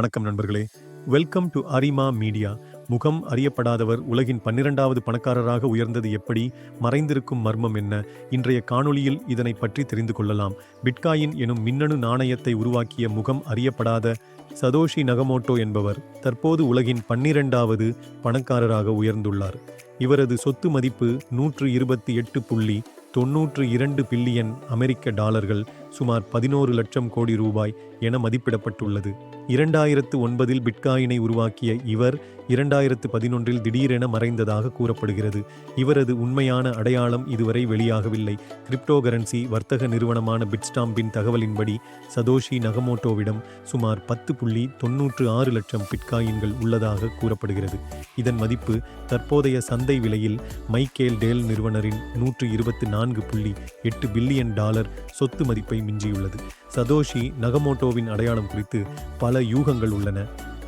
வணக்கம் நண்பர்களே. Welcome to Arima media முகம் அறியப்படாதவர் உலகின் பன்னிரெண்டாவது பணக்காரராக உயர்ந்தது எப்படி? மறைந்திருக்கும் மர்மம் என்ன? இன்றைய காணொளியில் இதனை பற்றி தெரிந்து கொள்ளலாம். பிட்காயின் எனும் மின்னணு நாணயத்தை உருவாக்கிய முகம் அறியப்படாத சதோஷி நகமோட்டோ என்பவர் தற்போது உலகின் பன்னிரெண்டாவது பணக்காரராக உயர்ந்துள்ளார். இவரது சொத்து மதிப்பு நூற்று இருபத்தி எட்டு புள்ளி தொன்னூற்று இரண்டு பில்லியன் அமெரிக்க டாலர்கள். சுமார் பதினோரு லட்சம் கோடி ரூபாய் என மதிப்பிடப்பட்டுள்ளது. இரண்டாயிரத்து ஒன்பதில் பிட்காயினை உருவாக்கிய இவர் இரண்டாயிரத்து பதினொன்றில் திடீரென மறைந்ததாக கூறப்படுகிறது. இவரது உண்மையான அடையாளம் இதுவரை வெளியாகவில்லை. கிரிப்டோ கரன்சி வர்த்தக நிறுவனமான பிட்ஸ்டாம்பின் தகவலின்படி சதோஷி நகமோட்டோவிடம் சுமார் பத்து புள்ளி தொன்னூற்று ஆறு லட்சம் பிட்காயின்கள் உள்ளதாக கூறப்படுகிறது. இதன் மதிப்பு தற்போதைய சந்தை விலையில் மைக்கேல் டேல் நிறுவனரின் நூற்று இருபத்தி நான்கு புள்ளி எட்டு பில்லியன் டாலர் சொத்து மதிப்பை மிஞ்சியுள்ளது. சதோஷி நகமோட்டோவின் அடையாளம் குறித்து பல யூகங்கள் உள்ளன.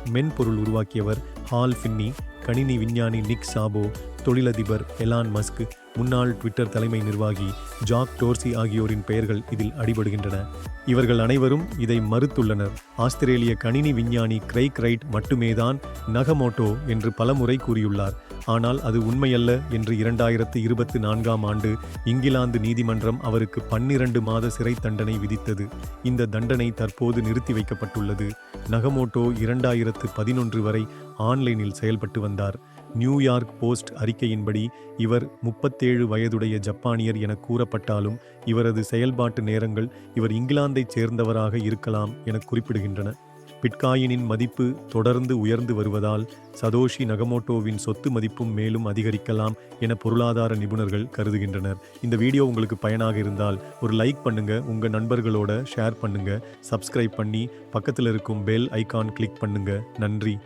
மென்பொருள் உருவாக்கியவர் ஹால் ஃபின்னி கணினி விஞ்ஞானி நிக் சாபோ தொழிலதிபர் எலான் மஸ்க் முன்னாள் ட்விட்டர் தலைமை நிர்வாகி ஜாக் டோர்சி ஆகியோரின் பெயர்கள் இதில் அடிபடுகின்றன. இவர்கள் அனைவரும் இதை மறுத்துள்ளனர். ஆஸ்திரேலிய கணினி விஞ்ஞானி கிரைக் ரைட் மட்டுமேதான் நகமோட்டோ என்று பலமுறை கூறியுள்ளார். ஆனால் அது உண்மையல்ல என்று இரண்டாயிரத்து இருபத்தி நான்காம் ஆண்டு இங்கிலாந்து நீதிமன்றம் அவருக்கு பன்னிரண்டு மாத சிறை தண்டனை விதித்தது. இந்த தண்டனை தற்போது நிறுத்தி வைக்கப்பட்டுள்ளது. நகமோட்டோ இரண்டாயிரத்து பதினொன்று வரை ஆன்லைனில் செயல்பட்டு வந்தார். நியூயார்க் போஸ்ட் அறிக்கையின்படி இவர் முப்பத்தேழு வயதுடைய ஜப்பானியர் என கூறப்பட்டாலும் இவரது செயல்பாட்டு நேரங்கள் இவர் இங்கிலாந்தைச் சேர்ந்தவராக இருக்கலாம் என குறிப்பிடுகின்றன. பிட்காயினின் மதிப்பு தொடர்ந்து உயர்ந்து வருவதால் சதோஷி நகமோட்டோவின் சொத்து மதிப்பும் மேலும் அதிகரிக்கலாம் என பொருளாதார நிபுணர்கள் கருதுகின்றனர். இந்த வீடியோ உங்களுக்கு பயனாக இருந்தால் ஒரு லைக் பண்ணுங்க உங்க நண்பர்களோட ஷேர் பண்ணுங்க சப்ஸ்கிரைப் பண்ணி பக்கத்தில் இருக்கும் பெல் ஐகான் கிளிக் பண்ணுங்க. நன்றி.